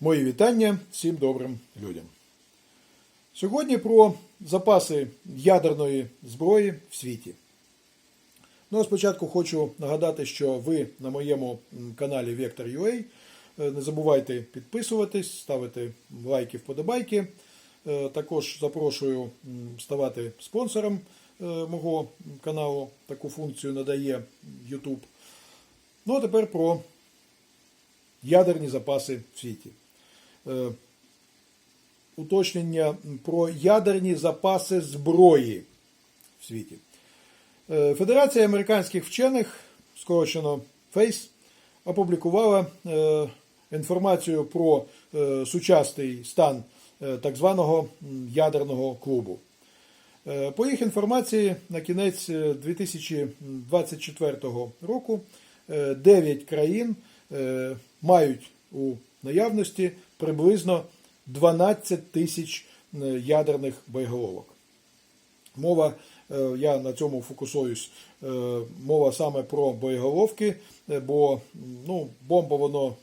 Мої вітання всім добрим людям. Сьогодні про запаси ядерної зброї в світі. Ну, а спочатку хочу нагадати, що ви на моєму каналі Vector.ua. Е, Не забувайте підписуватись, ставити лайки, вподобайки. Е, Також запрошую ставати спонсором е, мого каналу. Таку функцію надає YouTube. Ну а тепер про ядерні запаси в світі. Е, Уточнення про ядерні запаси зброї в світі. Е, Федерація американських вчених, скорочено FACE, опублікувала е, інформацію про сучасний стан так званого ядерного клубу. По їх інформації, на кінець е, 2024 року 9 країн мають у наявності приблизно 12 тисяч е, ядерних боєголовок. Мова, е, я на цьому фокусуюсь, е, мова саме про боєголовки, бо ну, бомба воно.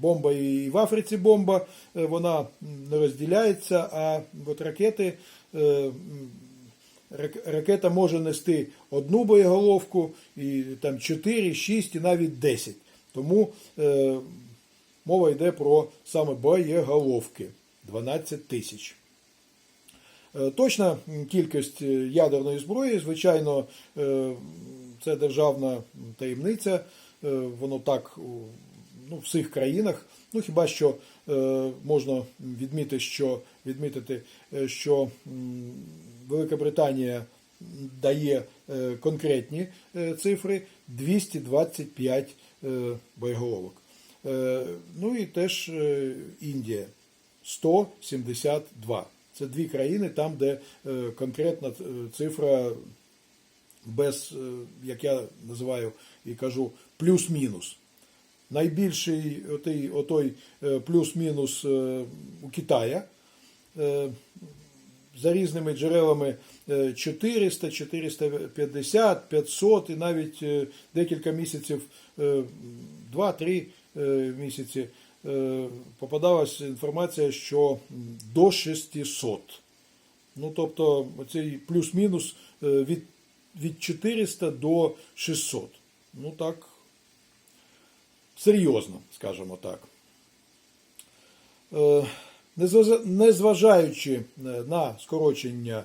Бомба і в Африці бомба, вона не розділяється, а от ракети, ракета може нести одну боєголовку, і там 4, 6 і навіть 10. Тому мова йде про саме боєголовки 12 тисяч. Е, Точна кількість ядерної зброї, звичайно, е, це державна таємниця. Е, Воно так ну, в всіх країнах. Ну хіба що можна відмітити, що відмітити, що Велика Британія дає конкретні цифри 225 е, боєголовок. Е, Ну і теж е, Індія 172. Це дві країни, там, де е, конкретна цифра без, як я називаю і кажу, плюс-мінус. Найбільший отой, отой плюс-мінус у Китая. За різними джерелами е, 400, 450, 500 і навіть декілька місяців, 2-3 місяці е, попадалась інформація, що до 600. Ну, тобто, оцей плюс-мінус е, від, від 400 до 600. Ну так, серйозно, скажімо так. Е, Незважаючи е, на скорочення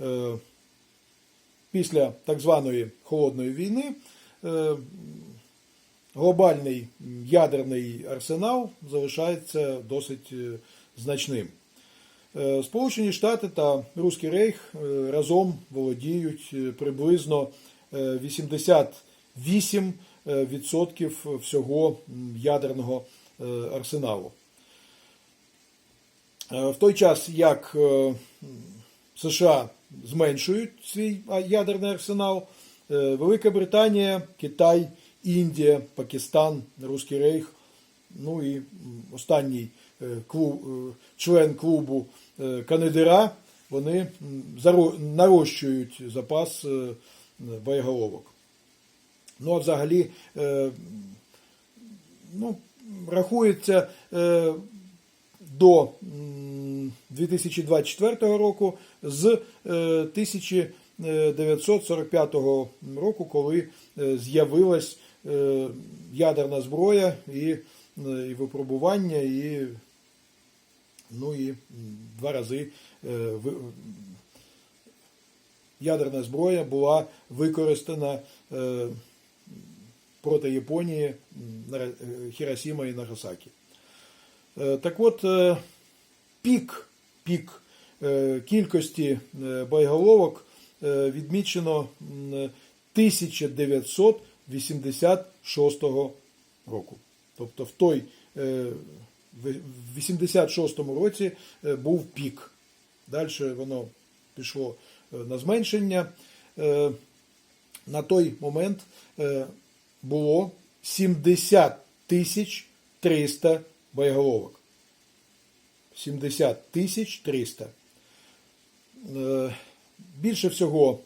е, після так званої холодної війни, е, глобальний ядерний арсенал залишається досить е, значним. Е, Сполучені Штати та Руський Рейх е, разом володіють приблизно е, 88% е, всього ядерного арсеналу. В той час, як США зменшують свій ядерний арсенал, Велика Британія, Китай, Індія, Пакистан, Руський Рейх, ну і останній е, клуб, е, член клубу е, Канедера, вони нарощують запас боєголовок. Ну а взагалі, ну, рахується до 2024 року з е, 1945 року, коли з'явилась Е, ядерна зброя і е, і випробування, і ну і два рази е, ядерна зброя була використана проти Японії Хіросіма і Нагасакі. Так от пік, пік кількості боєголовок відмічено 1900 86 року. Тобто в той е, в 86-му році е, був пік. Далі воно пішло е, на зменшення. На той момент було 70 тисяч 300 боєголовок. 70 тисяч 300. Більше всього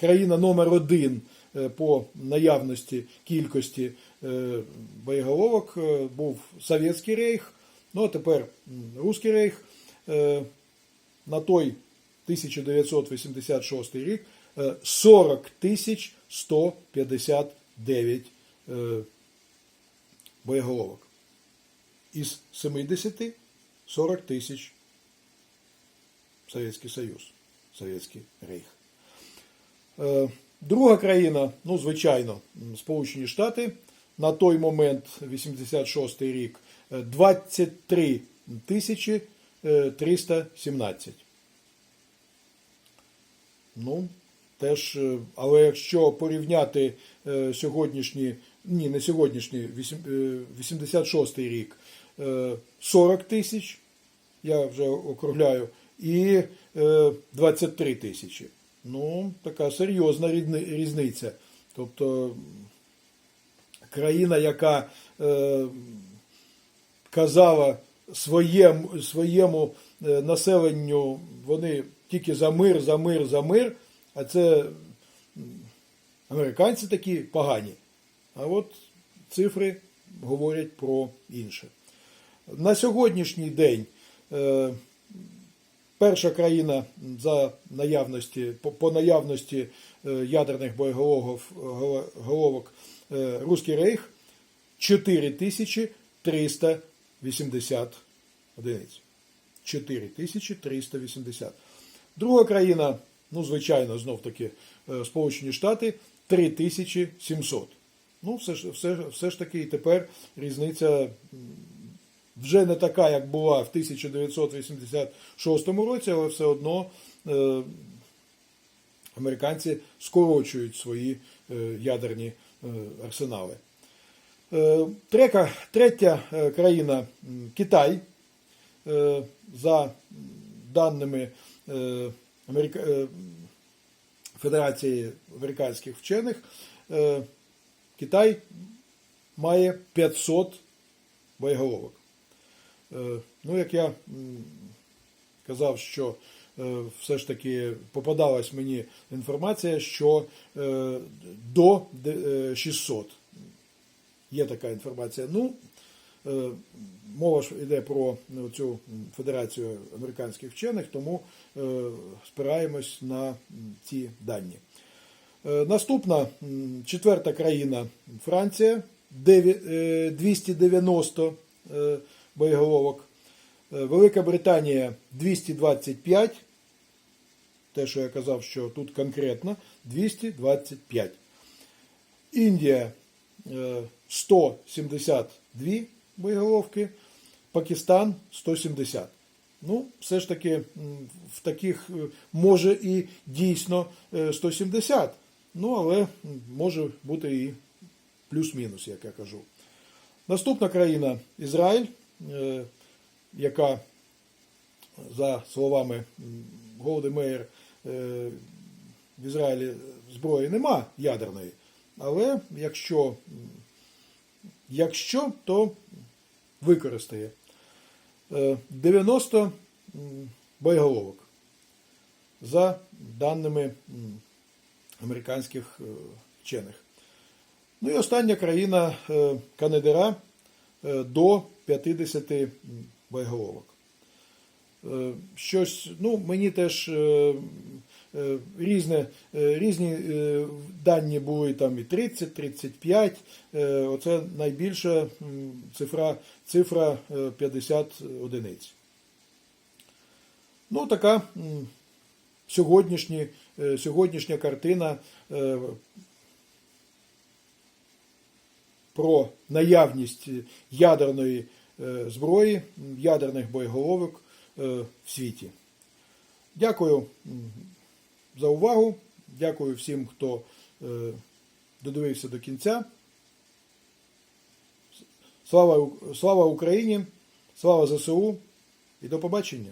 країна номер один е, по наявності кількості е, боєголовок е, був Совєтський рейх, ну а тепер Руський рейх. На той 1986 рік е, 40 тисяч 159 е, боєголовок. Із 70 40 тисяч Совєтський Союз, Совєтський Рейх. Е, Друга країна, ну, звичайно, Сполучені Штати. На той момент, 86 рік, е, 23 тисячі е, 317. Ну, теж, е, але якщо порівняти е, сьогоднішні, ні, не сьогоднішні, вісім- е, 86 рік, е, 40 тисяч, я вже округляю, і е, 23 тисячі. Ну, така серйозна різниця. Тобто країна, яка е, казала своєму, своєму е, населенню, вони тільки за мир, за мир, за мир, а це американці такі погані. А от цифри говорять про інше. На сьогоднішній день е, перша країна за наявності, по, наявності е, ядерних боєголовок е, Руський Рейх 4380 одиниць. 4380. Друга країна, ну, звичайно, знов таки е, Сполучені Штати 3700. Ну, все ж, все, все ж таки і тепер різниця вже не така, як була в 1986 році, але все одно е, американці скорочують свої е, ядерні е, арсенали. Трека, третя країна Китай. За даними Федерації американських вчених, Китай має 500 боєголовок. Е, Ну, як я казав, що е, все ж таки попадалась мені інформація, що е, до е, 600 є така інформація. Ну, мова ж йде про ну, цю Федерацію американських вчених, тому спираємось на ці дані. Наступна четверта країна Франція, е, 290 е, боєголовок. Е, Велика Британія 225. Те, що я казав, що тут конкретно 225. Індія е, 172 боєголовки, Пакистан 170. Ну, все ж таки, в таких е, може і дійсно е, 170, ну, але може бути і плюс-мінус, як я кажу. Наступна країна Ізраїль, е, яка, за словами Меєр, е, в Ізраїлі зброї нема ядерної. Але якщо, якщо то використає Е, 90 боєголовок за даними американських е, вчених. Ну і остання країна е, Канадера е, до 50 м, боєголовок. Е, Щось, ну, мені теж е, е, різне, різні дані були там і 30, 35. е, Оце найбільша цифра, цифра е, 50 одиниць. Ну, така сьогоднішні, сьогоднішня картина про наявність ядерної зброї, ядерних боєголовок е, в світі. Дякую за увагу. Дякую всім, хто е, додивився до кінця. Слава, слава Україні! Слава ЗСУ і до побачення!